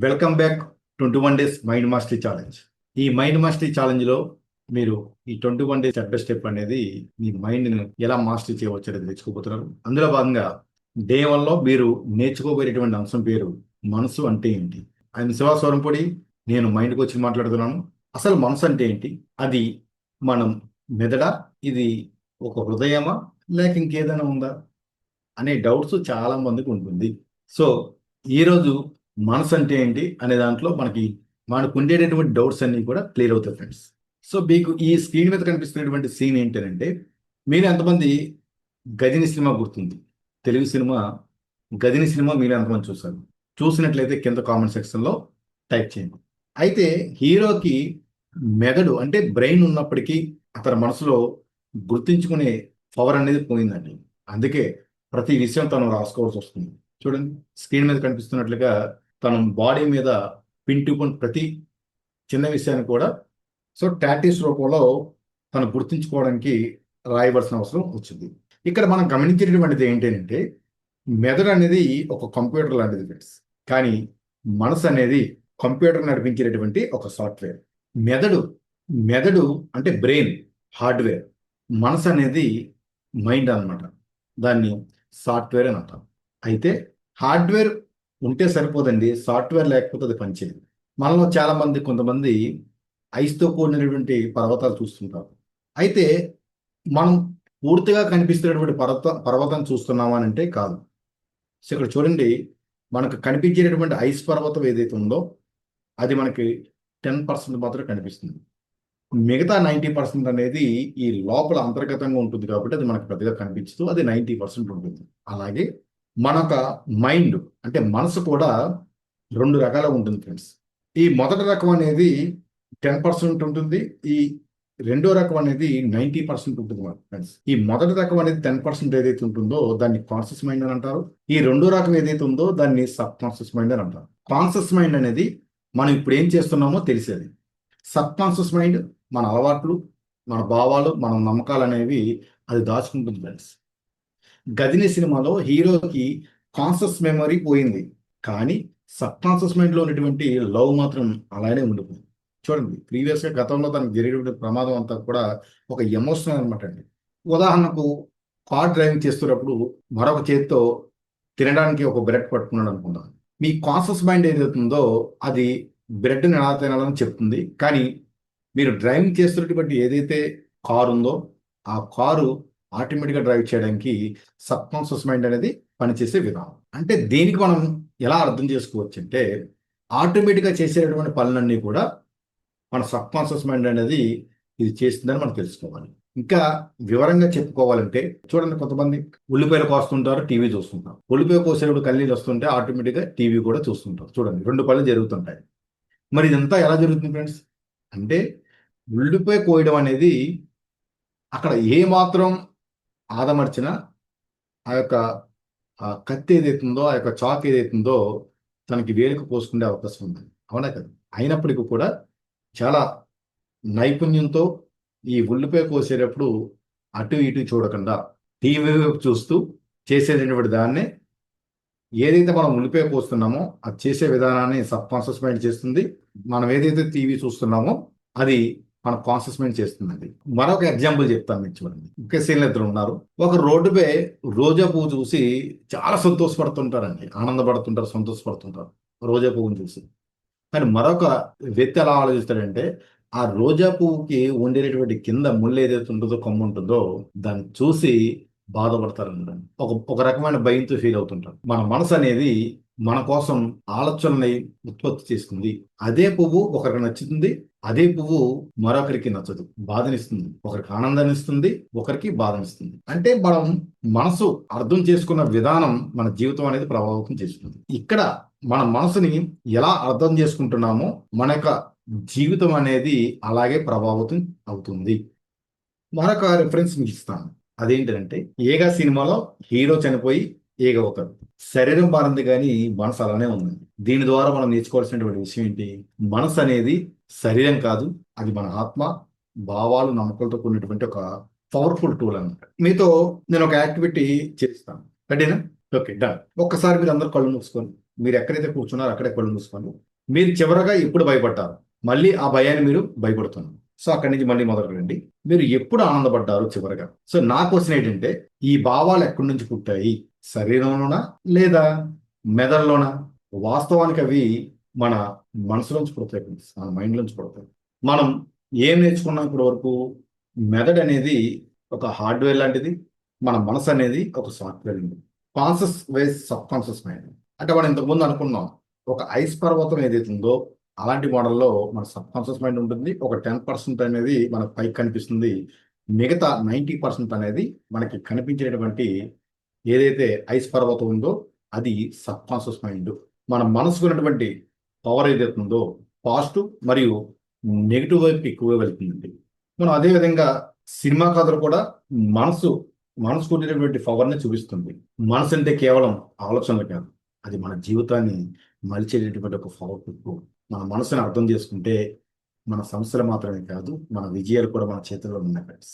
Welcome back twenty one days mind mastery challenge ఈ mind mastery ఛాలెంజ్లో మీరు ఈ twenty one days step by step అనేది మీ మైండ్ని ఎలా మాస్టరీ చేయవచ్చు అనేది నేర్చుకోబోతున్నారు అందులో భాగంగా డే వన్లో మీరు నేర్చుకోబోయేటువంటి అంశం పేరు మనసు అంటే ఏంటి? ఆయన శివ స్వరంపొడి నేను మైండ్కి వచ్చి మాట్లాడుతున్నాను. అసలు మనసు అంటే ఏంటి? అది మనం మెదడ? ఇది ఒక హృదయమా? లేక ఇంకేదైనా ఉందా? అనే డౌట్స్ చాలా మందికి ఉంటుంది. సో ఈరోజు మనసు అంటే ఏంటి అనే దాంట్లో మనకి మనకు ఉండేటటువంటి డౌట్స్ అన్నీ కూడా క్లియర్ అవుతాయి ఫ్రెండ్స్ సో మీకు ఈ స్క్రీన్ మీద కనిపిస్తున్నటువంటి సీన్ ఏంటంటే మీరు ఎంతమంది గదిని సినిమా గుర్తుంది? తెలుగు సినిమా గదిని సినిమా మీరు ఎంతమంది చూసారు చూసినట్లయితే కింద కామెంట్ సెక్షన్లో టైప్ చేయండి. అయితే హీరోకి మెదడు అంటే బ్రెయిన్ ఉన్నప్పటికీ అతని మనసులో గుర్తించుకునే పవర్ అనేది పోయిందండి. అందుకే ప్రతి విషయం తను రాసుకోవాల్సి వస్తుంది. చూడండి స్క్రీన్ మీద కనిపిస్తున్నట్లుగా తన బాడీ మీద పింటుకుని ప్రతి చిన్న విషయాన్ని కూడా సో టాటీస్ రూపంలో తను గుర్తించుకోవడానికి రాయవలసిన అవసరం వచ్చింది. ఇక్కడ మనం గమనించేటటువంటిది ఏంటంటే మెదడు అనేది ఒక కంప్యూటర్ లాంటిది ఫ్రెండ్స్ కానీ మనసు అనేది కంప్యూటర్ నడిపించేటటువంటి ఒక సాఫ్ట్వేర్. మెదడు మెదడు అంటే బ్రెయిన్ హార్డ్వేర్. మనసు అనేది మైండ్ అనమాట దాన్ని సాఫ్ట్వేర్ అని అంటాం. అయితే హార్డ్వేర్ ఉంటే సరిపోదండి. సాఫ్ట్వేర్ లేకపోతే అది పనిచేయదు మనలో చాలామంది కొంతమంది ఐస్తో కూడినటువంటి పర్వతాలు చూస్తుంటారు. అయితే మనం పూర్తిగా కనిపిస్తున్నటువంటి పర్వత పర్వతం చూస్తున్నామా అని అంటే కాదు. సో ఇక్కడ చూడండి. మనకు కనిపించేటటువంటి ఐస్ పర్వతం ఏదైతే ఉందో అది మనకి టెన్ పర్సెంట్ మాత్రమే కనిపిస్తుంది. మిగతా నైంటీ పర్సెంట్ అనేది ఈ లోపల అంతర్గతంగా ఉంటుంది కాబట్టి అది మనకు పెద్దగా కనిపించదు. అది నైంటీ పర్సెంట్ ఉంటుంది. అలాగే మనొక మైండ్ అంటే మనసు కూడా రెండు రకాల ఉంటుంది ఫ్రెండ్స్. ఈ మొదటి రకం అనేది టెన్ పర్సెంట్ ఉంటుంది ఈ రెండో రకం అనేది నైంటీ పర్సెంట్ ఉంటుంది ఫ్రెండ్స్. ఈ మొదటి రకం అనేది టెన్ పర్సెంట్ ఏదైతే ఉంటుందో దాన్ని కాన్షియస్ మైండ్ అని అంటారు. ఈ రెండో రకం ఏదైతే ఉందో దాన్ని సబ్ కాన్షియస్ మైండ్ అని అంటారు. కాన్షియస్ మైండ్ అనేది మనం ఇప్పుడు ఏం చేస్తున్నామో తెలిసేది. సబ్ కాన్షియస్ మైండ్ మన అలవాట్లు మన భావాలు మన నమ్మకాలు అనేవి అది దాచుకుంటుంది ఫ్రెండ్స్. గదిని సినిమాలో హీరోకి కాన్షియస్ మెమరీ పోయింది. కానీ సబ్ కాన్షియస్ మైండ్లో ఉన్నటువంటి లవ్ మాత్రం అలానే ఉండిపోయింది. చూడండి ప్రీవియస్గా గతంలో తనకు జరిగినటువంటి ప్రమాదం అంతా కూడా ఒక ఎమోషనల్ అనమాట అండి. ఉదాహరణకు కార్ డ్రైవింగ్ చేస్తున్నప్పుడు మరొక చేతితో తినడానికి ఒక బ్రెడ్ పట్టుకున్నాడు అనుకుందాం. మీ కాన్షియస్ మైండ్ ఏదైతుందో అది బ్రెడ్ని ఎలా తినాలని చెప్తుంది. కానీ మీరు డ్రైవింగ్ చేస్తున్నటువంటి ఏదైతే కారు ఉందో ఆ కారు ఆటోమేటిక్గా డ్రైవ్ చేయడానికి సబ్ కాన్షియస్ మైండ్ అనేది పనిచేసే విధానం. అంటే దీనికి మనం ఎలా అర్థం చేసుకోవచ్చు అంటే ఆటోమేటిక్గా చేసేటటువంటి పనులన్నీ కూడా మన సబ్ కాన్షియస్ మైండ్ అనేది ఇది చేస్తుందని మనం తెలుసుకోవాలి. ఇంకా వివరంగా చెప్పుకోవాలంటే చూడండి కొంతమంది ఉల్లిపాయలు కోస్తుంటారు టీవీ చూస్తుంటారు. ఉల్లిపాయ కోసేటప్పుడు కన్నీళ్ళు వస్తుంటే ఆటోమేటిక్గా టీవీ కూడా చూస్తుంటారు. చూడండి రెండు పనులు జరుగుతుంటాయి. మరి ఇదంతా ఎలా జరుగుతుంది ఫ్రెండ్స్? అంటే ఉల్లిపాయ కోయడం అనేది అక్కడ ఏ మాత్రం ఆదమర్చిన ఆ యొక్క కత్తి ఏదైతుందో ఆ యొక్క చాక్ ఏదైతుందో తనకి వేలుకు పోసుకునే అవకాశం ఉంది. అవునా కదా? అయినప్పటికీ కూడా చాలా నైపుణ్యంతో ఈ ఉల్లిపాయ కోసేటప్పుడు అటు ఇటు చూడకుండా టీవీ వైపు చూస్తూ చేసేటటువంటి దాన్నే ఏదైతే మనం ఉల్లిపాయ కోస్తున్నామో అది చేసే విధానాన్ని సబ్ కాన్షియస్ మైండ్ చేస్తుంది. మనం ఏదైతే టీవీ చూస్తున్నామో అది మన కాన్షియస్ మైండ్ చేస్తుందండి. మరొక ఎగ్జాంపుల్ చెప్తాను మీకు చూడండి. ఒకే సీన్లు ఇద్దరు ఉన్నారు. ఒక రోడ్డుపై రోజా పువ్వు చూసి చాలా సంతోషపడుతుంటారండి. ఆనందపడుతుంటారు సంతోషపడుతుంటారు. రోజా పువ్వుని చూసి. కానీ మరొక వ్యక్తి ఎలా ఆలోచిస్తాడంటే ఆ రోజా పువ్వుకి ఉండేటటువంటి కింద ముళ్ళు ఏదైతే ఉంటుందో కొమ్ము ఉంటుందో దాన్ని చూసి బాధపడతారు ఒక ఒక రకమైన భయంతో ఫీల్ అవుతుంటారు. మన మనసు అనేది మన కోసం ఆలోచనని ఉత్పత్తి చేస్తుంది అదే పువ్వు ఒకరికి నచ్చుతుంది అదే పువ్వు మరొకరికి నచ్చదు. బాధనిస్తుంది. ఒకరికి ఆనందాన్ని ఇస్తుంది ఒకరికి బాధనిస్తుంది. అంటే మనం మనసు అర్థం చేసుకున్న విధానం మన జీవితం అనేది ప్రభావితం చేస్తుంది. ఇక్కడ మన మనసుని ఎలా అర్థం చేసుకుంటున్నామో మన యొక్క జీవితం అనేది అలాగే ప్రభావితం అవుతుంది. మరొక రిఫరెన్స్ మీకు ఇస్తాను. అదేంటంటే ఏగా సినిమాలో హీరో చనిపోయి ఏగ అవుతాడు శరీరం మారింది కానీ మనసు అలానే ఉంది. దీని ద్వారా మనం నేర్చుకోవాల్సినటువంటి విషయం ఏంటి? మనసు అనేది శరీరం కాదు అది మన ఆత్మ. భావాలు నమ్మకాలతో కూడినటువంటి ఒక పవర్ఫుల్ టూల్ అనమాట మీతో నేను ఒక యాక్టివిటీ చేస్తాను. రెడీనా ఓకే డన్ ఒక్కసారి మీరు అందరు కళ్ళు మూసుకొని మీరు ఎక్కడైతే కూర్చున్నారో అక్కడే కళ్ళు మూసుకోండి. మీరు చివరగా ఎప్పుడు భయపడ్డారు? మళ్ళీ ఆ భయాన్ని మీరు భయపడుతున్నారు. సో అక్కడి నుంచి మళ్ళీ మొదలు రండి మీరు ఎప్పుడు ఆనందపడ్డారు చివరగా. సో నా క్వశ్చన్ ఏంటంటే ఈ భావాలు ఎక్కడి నుంచి పుట్టాయి? శరీరంలోనా లేదా మెదడులోనా? వాస్తవానికి అవి మన మనసులోంచి పుడతాయి మన మైండ్ నుంచి పుడతాయి. మనం ఏం నేర్చుకున్నాం ఇప్పటి వరకు? మెదడు అనేది ఒక హార్డ్వేర్ లాంటిది. మన మనసు అనేది ఒక సాఫ్ట్వేర్ ఉంది conscious ways subconscious mind అంటే మనం ఇంతకుముందు అనుకున్నాం ఒక ఐస్ పర్వతం ఏదైతే ఉందో అలాంటి మోడల్లో మన సబ్కాన్షియస్ మైండ్ ఉంటుంది. ఒక టెన్ పర్సెంట్ అనేది మన పైకి కనిపిస్తుంది. మిగతా నైంటీ పర్సెంట్ అనేది మనకి కనిపించేటువంటి ఏదైతే ఐస్ పర్వతం ఉందో అది సబ్కాన్షియస్ మైండ్. మన మనసుకు ఉన్నటువంటి పవర్ ఏదైతే ఉందో పాజిటివ్ మరియు నెగిటివ్ వైపు ఎక్కువగా వెళ్తుందండి. మనం అదే విధంగా సినిమా కథలు కూడా మనసు మనసుకు ఉండేటువంటి పవర్ని చూపిస్తుంది. మనసు అంటే కేవలం ఆలోచనలు కాదు. అది మన జీవితాన్ని మలిచేటటువంటి ఒక పవర్ఫుల్ మన మనసుని అర్థం చేసుకుంటే మన సమస్యలు మాత్రమే కాదు మన విజయాలు కూడా మన చేతుల్లో ఉన్నాయి ఫ్రెండ్స్